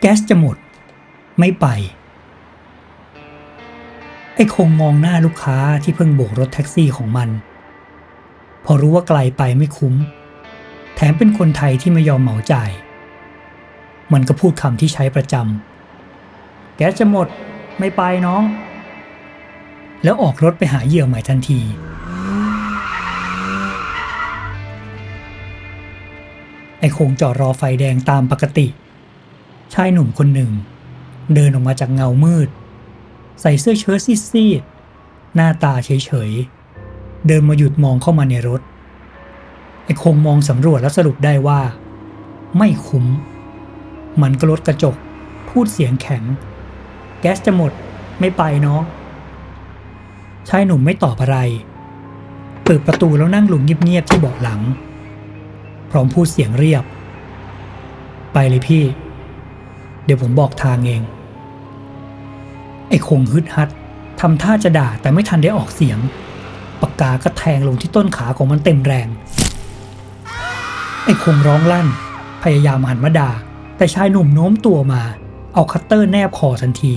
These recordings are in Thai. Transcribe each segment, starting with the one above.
แก๊สจะหมด ไม่ไป ไอ้คงมองหน้าลูกค้าที่เพิ่งโบกรถแท็กซี่ของมัน พอรู้ว่าไกลไปไม่คุ้ม แถมเป็นคนไทยที่ไม่ยอมเหมาจ่าย มันก็พูดคำที่ใช้ประจำแก๊สจะหมดไม่ไปน้อง แล้วออกรถไปหาเหยื่อใหม่ทันทีไอ้คงจอดรอไฟแดงตามปกติ ชายหนุ่มคนหนึ่ง เดินออกมาจากเงามืด ใส่เสื้อเชิ้ตซีดๆหน้าตาเฉยๆ เดินมาหยุดมองเข้ามาในรถ ไอ้คงมองสำรวจแล้วสรุปได้ว่า ไม่คุ้ม มันก็ลดกระจก พูดเสียงแข็ง แก๊สจะหมดไม่ไปน้องชายหนุ่มไม่ตอบอะไรเปิดประตูแล้วนั่งหลงเงียบๆที่เบาะหลัง พร้อมพูดเสียงเรียบ ไปเลยพี่ เดี๋ยวผมบอกทางเอง ไอ้คงฮึดฮัดทำท่าจะด่าแต่ไม่ทันได้ออกเสียง ปากกาก็แทงลงที่ต้นขาของมันเต็มแรง ไอ้คงร้องลั่น พยายามหันมาด่า แต่ชายหนุ่มโน้มตัวมา เอาคัตเตอร์แนบคอทันที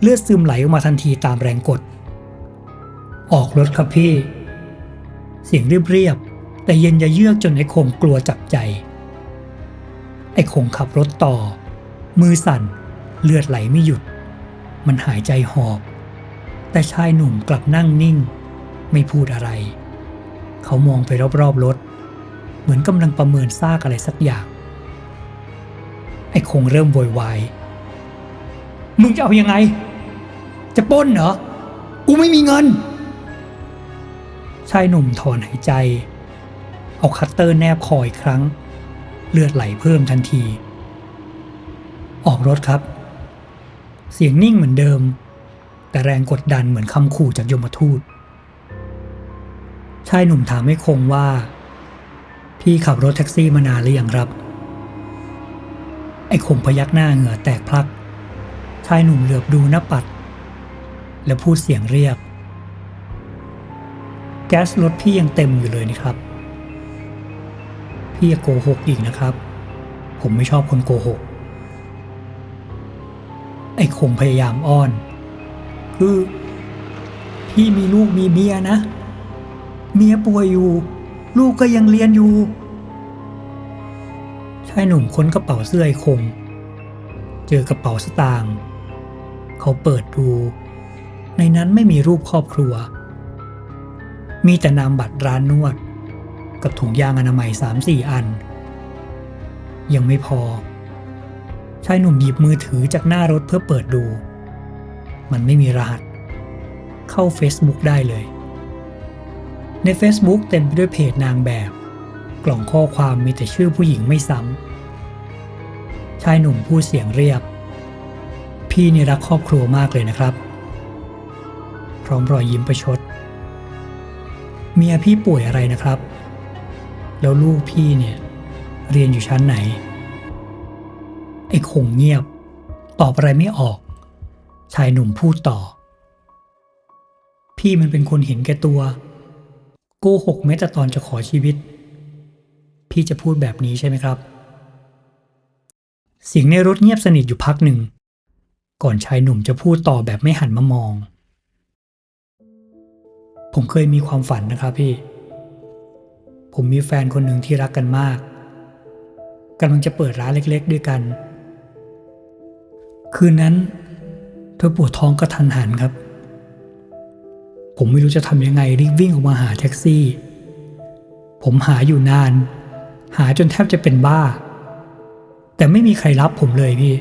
เลือดซึมไหลออกมาทันทีตามแรงกด ออกรถครับพี่ เสียงเรียบๆแต่เย็นยะเยือกจนไอ้คงกลัวจับใจ ไอ้คงขับรถต่อ มือสั่น เลือดไหลไม่หยุด มันหายใจหอบ แต่ชายหนุ่มกลับนั่งนิ่ง ไม่พูดอะไร เขามองไปรอบๆรถ เหมือนกำลังประเมินซากอะไรสักอย่าง ไอ้คงเริ่มโวยวาย มึงจะเอายังไง จะป้นเหรอ กูไม่มีเงิน ชายหนุ่มถอนหายใจ เอาคัตเตอร์แนบคออีกครั้ง เลือดไหลเพิ่มทันที ออกรถครับ เสียงนิ่งเหมือนเดิม แต่แรงกดดันเหมือนคำขู่จากยมทูต ชายหนุ่มถามให้คงว่า พี่ขับรถแท็กซี่มานานหรือยังครับ ไอ้คงพยักหน้าเหงื่อแตกพลัก ชายหนุ่มเหลือบดูหน้าปัด แล้วพูดเสียงเรียบแก๊สรถพี่ยังเต็มอยู่เลยนะครับ พี่อย่าโกหกอีกนะครับ ผมไม่ชอบคนโกหก ไอ้คงพยายามอ้อน คือพี่มีลูกมีเมียนะ เมียป่วยอยู่ ลูกก็ยังเรียนอยู่ชายหนุ่มค้นกระเป๋าเสื้อไอ้คง เจอกระเป๋าสตางค์เขาเปิดดู ในนั้นไม่มีรูปครอบครัว มีแต่นามบัตรร้านนวด กับถุงยางอนามัยสามสี่อัน ยังไม่พอ ชายหนุ่มหยิบมือถือจากหน้ารถเพื่อเปิดดู มันไม่มีรหัส เข้า Facebook ได้เลย ใน Facebook เต็มไปด้วยเพจนางแบบ กล่องข้อความมีแต่ชื่อผู้หญิงไม่ซ้ำชายหนุ่มพูดเสียงเรียบ พี่นี่รักครอบครัวมากเลยนะครับ พร้อมรอยยิ้มประชด เมียพี่ป่วยอะไรนะครับ แล้วลูกพี่เนี่ย เรียนอยู่ชั้นไหน ไอ้คงเงียบ ตอบอะไรไม่ออก ชายหนุ่มพูดต่อ พี่มันเป็นคนเห็นแก่ตัวโกหกแม้แต่ตอนจะขอชีวิต พี่จะพูดแบบนี้ใช่ไหมครับ เสียงในรถเงียบสนิทอยู่พักหนึ่ง ก่อนชายหนุ่มจะพูดต่อแบบไม่หันมามอง ผมเคยมีความฝันนะครับพี่ ผมมีแฟนคนหนึ่งที่รักกันมากกำลังจะเปิดร้านเล็ก ๆ ด้วยกัน คืนนั้นเธอปวดท้องกระทันหันครับ ผมไม่รู้จะทำยังไงรีบวิ่งออกมาหาแท็กซี่ ผมหาอยู่นาน หาจนแทบจะเป็นบ้า แต่ไม่มีใครรับผมเลยพี่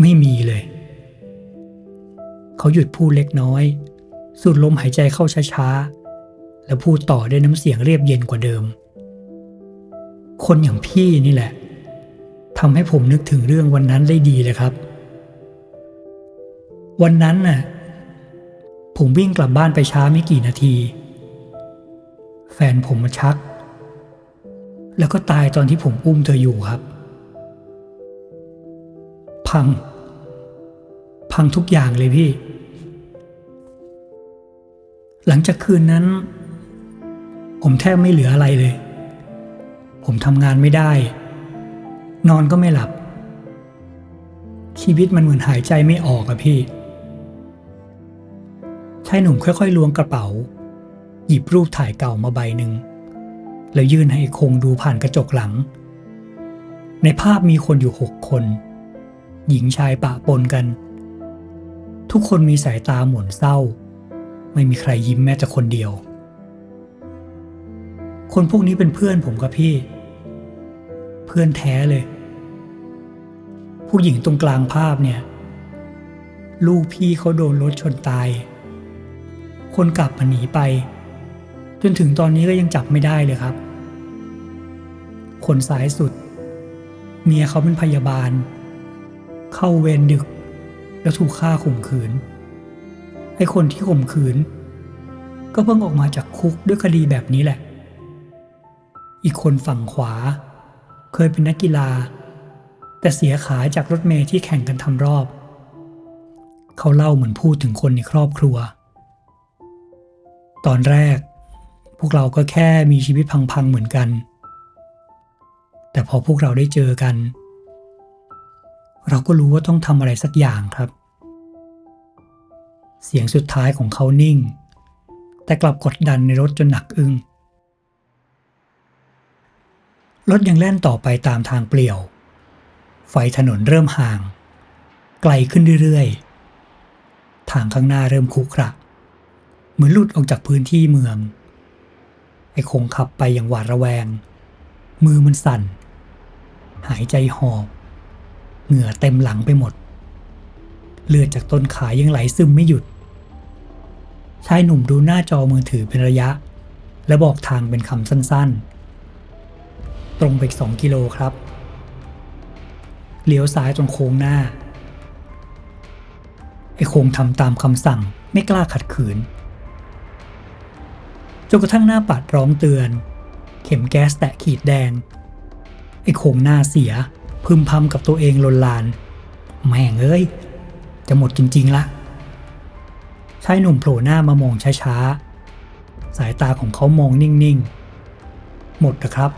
ไม่มีเลย เขาหยุดพูดเล็กน้อย สูดลมหายใจเข้าช้าๆ แล้วพูดต่อด้วยน้ำเสียงเรียบเย็นกว่าเดิม คนอย่างพี่นี่แหละ ทำให้ผมนึกถึงเรื่องวันนั้นได้ดีเลยครับ วันนั้นน่ะ ผมวิ่งกลับบ้านไปช้าไม่กี่นาที แฟนผมมาชัก แล้วก็ตายตอนที่ผมอุ้มเธออยู่ครับ พัง พังทุกอย่างเลยพี่ หลังจากคืนนั้น ผมแทบไม่เหลืออะไรเลย ผมทำงานไม่ได้ นอนก็ไม่หลับ ชีวิตมันเหมือนหายใจไม่ออกอะพี่ชายหนุ่มค่อยๆล้วงกระเป๋า หยิบรูปถ่ายเก่ามาใบหนึ่ง แล้วยื่นให้คงดูผ่านกระจกหลัง ในภาพมีคนอยู่หกคน หญิงชายปะปนกัน ทุกคนมีสายตาหมุนเศร้า ไม่มีใครยิ้มแม้แต่คนเดียว คนพวกนี้เป็นเพื่อนผมครับพี่ เพื่อนแท้เลย ผู้หญิงตรงกลางภาพเนี่ย ลูกพี่เขาโดนรถชนตาย คนกลับมาหนีไป จนถึงตอนนี้ก็ยังจับไม่ได้เลยครับ คนซ้ายสุด เมียเขาเป็นพยาบาล เข้าเวรดึก แล้วถูกฆ่าข่มขืนไอ้คนที่ข่มขืน ก็เพิ่งออกมาจากคุกด้วยคดีแบบนี้แหละ อีกคนฝั่งขวา เคยเป็นนักกีฬา แต่เสียขาจากรถเมล์ที่แข่งกันทำรอบ เขาเล่าเหมือนพูดถึงคนในครอบครัว ตอนแรก พวกเราก็แค่มีชีวิตพังๆเหมือนกัน แต่พอพวกเราได้เจอกัน เราก็รู้ว่าต้องทำอะไรสักอย่างครับ เสียงสุดท้ายของเขานิ่ง แต่กลับกดดันในรถจนหนักอึ้ง รถยังแล่นต่อไปตามทางเปลี่ยว ไฟถนนเริ่มห่าง ไกลขึ้นเรื่อยๆ ทางข้างหน้าเริ่มคุกระเหมือนหลุดออกจากพื้นที่เมือง ไอ้คงขับไปอย่างหวาดระแวง มือมันสั่น หายใจหอบ เหงื่อเต็มหลังไปหมด เลือดจากต้นขายังไหลซึมไม่หยุด ชายหนุ่มดูหน้าจอมือถือเป็นระยะ และบอกทางเป็นคำสั้นๆ ตรงไปอีกสองกิโลครับ เลี้ยวซ้ายตรงโค้งหน้า ไอ้โคงทำตามคำสั่งไม่กล้าขัดขืน จนกระทั่งหน้าปัดร้องเตือน เข็มแก๊สแตะขีดแดง ไอ้โคงหน้าเสียพึมพำกับตัวเองลนลาน แม่งเอ้ย จะหมดจริงๆละชายหนุ่มโผล่หน้ามามองช้าๆ สายตาของเขามองนิ่งๆ หมดนะครับ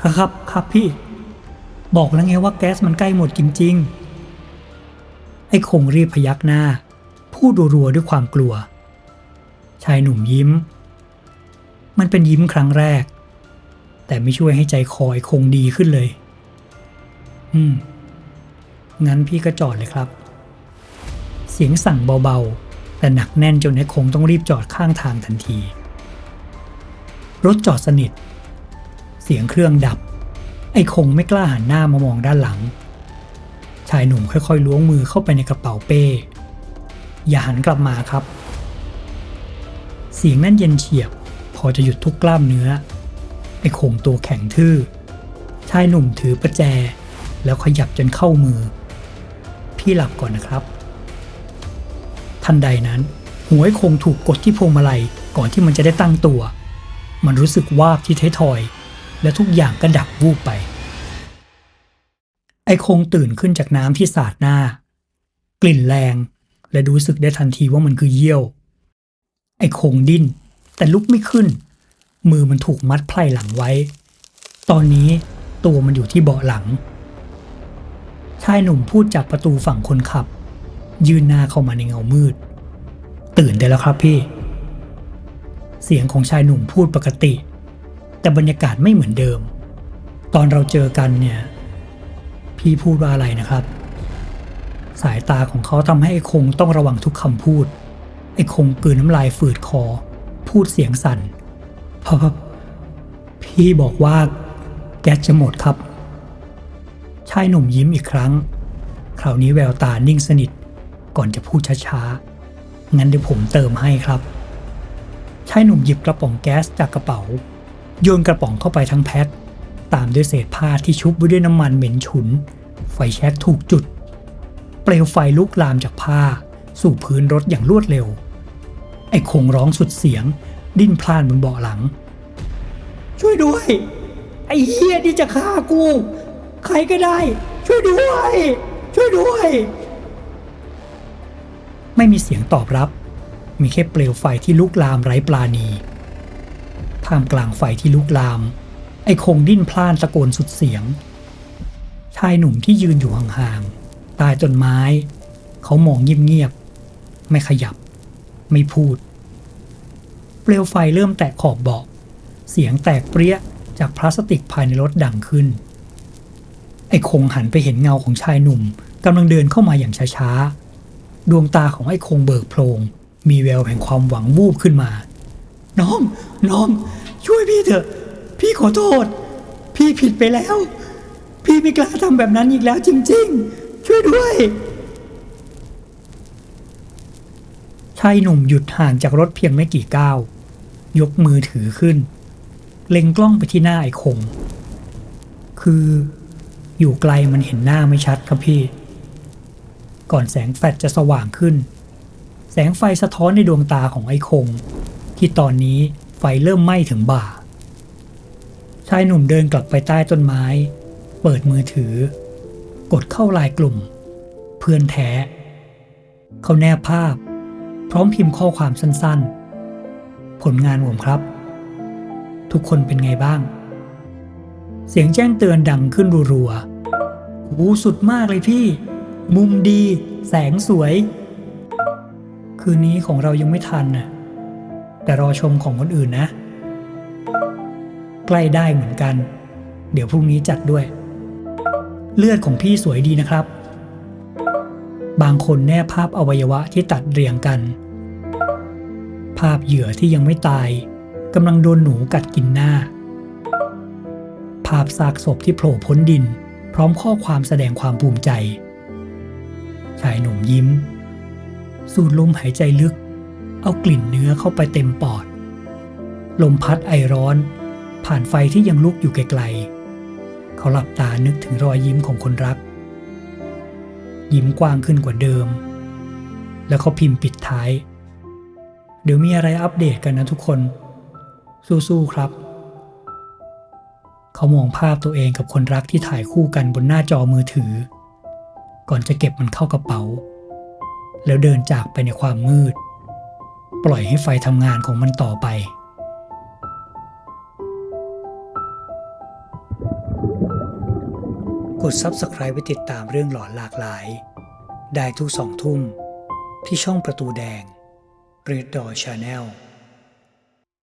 ครับครับพี่ บอกแล้วไงว่าแก๊สมันใกล้หมดจริง ๆ ไอ้คงรีบพยักหน้า พูดรัวๆด้วยความกลัว ชายหนุ่มยิ้ม มันเป็นยิ้มครั้งแรก แต่ไม่ช่วยให้ใจคอไอ้คงดีขึ้นเลย อืม งั้นพี่ก็จอดเลยครับ เสียงสั่งเบาๆ แต่หนักแน่นจนไอ้คงต้องรีบจอดข้างทางทันที รถจอดสนิท สียงเครื่องดับ ไอ้คงไม่กล้าหันหน้ามามองด้านหลัง ชายหนุ่มค่อยๆล้วงมือเข้าไปในกระเป๋าเป้ อย่าหันกลับมาครับ เสียงนั่นเย็นเฉียบ พอจะหยุดทุกกล้ามเนื้อ ไอ้คงตัวแข็งทื่อ ชายหนุ่มถือประแจ แล้วขยับจนเข้ามือ พี่หลับก่อนนะครับทันใดนั้นหัวไอ้คงถูกกดที่พวงมาลัยก่อนที่มันจะได้ตั้งตัว มันรู้สึกวาบที่ไทยทอย และทุกอย่างก็ดับวูบไป ไอ้คงตื่นขึ้นจากน้ำที่สาดหน้า กลิ่นแรง และรู้สึกได้ทันทีว่ามันคือเยี่ยว ไอ้คงดิ้น แต่ลุกไม่ขึ้น มือมันถูกมัดไพร่หลังไว้ ตอนนี้ตัวมันอยู่ที่เบาะหลัง ชายหนุ่มพูดจากประตูฝั่งคนขับ ยืนหน้าเข้ามาในเงามืด ตื่นได้แล้วครับพี่ เสียงของชายหนุ่มพูดปกติ แต่บรรยากาศไม่เหมือนเดิม ตอนเราเจอกันเนี่ย พี่พูดว่าอะไรนะครับ สายตาของเขาทำให้ไอ้คงต้องระวังทุกคำพูด ไอ้คงกืนน้ำลายฝืดคอ พูดเสียงสั่นพอพี่บอกว่าแก๊สจะหมดครับ ชายหนุ่มยิ้มอีกครั้ง คราวนี้แววตานิ่งสนิท ก่อนจะพูดช้าๆ งั้นเดี๋ยวผมเติมให้ครับ ชายหนุ่มหยิบกระป๋องแก๊สจากกระเป๋า โยนกระป๋องเข้าไปทั้งแพ็คตามด้วยเศษผ้าที่ชุบไว้ด้วยน้ำมันเหม็นฉุน ไฟแช็กถูกจุด เปลวไฟลุกลามจากผ้า สู่พื้นรถอย่างรวดเร็ว ไอ้คงร้องสุดเสียง ดิ้นพล่านบนเบาะหลัง ช่วยด้วย ไอ้เฮียที่จะฆ่ากู ใครก็ได้ ช่วยด้วย ช่วยด้วย ไม่มีเสียงตอบรับ มีแค่เปลวไฟที่ลุกลามไร้ปลาณี ท่ามกลางไฟที่ลุกลาม ไอ้คงดิ้นพล่านตะโกนสุดเสียง ชายหนุ่มที่ยืนอยู่ห่างๆต้ต้นไม้ เขามองเงียบๆ ไม่ขยับ ไม่พูด เปลวไฟเริ่มแตะขอบเบาะ เสียงแตกเปรี้ยจากพลาสติกภายในรถดังขึ้น ไอ้คงหันไปเห็นเงาของชายหนุ่มกำลังเดินเข้ามาอย่างช้าๆ ดวงตาของไอ้คงเบิกโพลงมีแววแห่งความหวังวูบขึ้นมา น้อง น้อง ช่วยพี่เถอะ พี่ขอโทษ พี่ผิดไปแล้ว พี่ไม่กล้าทำแบบนั้นอีกแล้วจริง ๆ ช่วยด้วยชายหนุ่มหยุดห่างจากรถเพียงไม่กี่ก้าว ยกมือถือขึ้น เล็งกล้องไปที่หน้าไอ้คง คืออยู่ไกลมันเห็นหน้าไม่ชัดครับพี่ ก่อนแสงแฟลชจะสว่างขึ้น แสงไฟสะท้อนในดวงตาของไอ้คง ที่ตอนนี้ ไฟเริ่มไหม้ถึงบ่า ชายหนุ่มเดินกลับไปใต้ต้นไม้ เปิดมือถือ กดเข้าไลายกลุ่ม เพื่อนแท้ เขาแนบภาพ พร้อมพิมพ์ข้อความสั้นๆ ผลงานผมครับ ทุกคนเป็นไงบ้าง เสียงแจ้งเตือนดังขึ้นรัวๆโอ้สุดมากเลยพี่ มุมดี แสงสวย คืนนี้ของเรายังไม่ทันน่ะ แต่รอชมของคนอื่นนะ ใกล้ได้เหมือนกัน เดี๋ยวพรุ่งนี้จัดด้วย เลือดของพี่สวยดีนะครับ บางคนแนบภาพอวัยวะที่ตัดเรียงกัน ภาพเหยื่อที่ยังไม่ตายกำลังโดนหนูกัดกินหน้า ภาพซากศพที่โผล่พ้นดิน พร้อมข้อความแสดงความภูมิใจชายหนุ่มยิ้ม สูดลมหายใจลึก เอากลิ่นเนื้อเข้าไปเต็มปอด ลมพัดไอร้อน ผ่านไฟที่ยังลุกอยู่ไกลๆ เขาหลับตานึกถึงรอยยิ้มของคนรัก ยิ้มกว้างขึ้นกว่าเดิม แล้วเขาพิมพ์ปิดท้าย เดี๋ยวมีอะไรอัปเดตกันนะทุกคน สู้ๆครับ เขามองภาพตัวเองกับคนรักที่ถ่ายคู่กันบนหน้าจอมือถือ ก่อนจะเก็บมันเข้ากระเป๋า แล้วเดินจากไปในความมืด ปล่อยให้ไฟทำงานของมันต่อไป กด Subscribe ไว้ติดตามเรื่องหลอนหลากหลาย ได้ทุกสองทุ่ม ที่ช่องประตูแดง Red Door Channel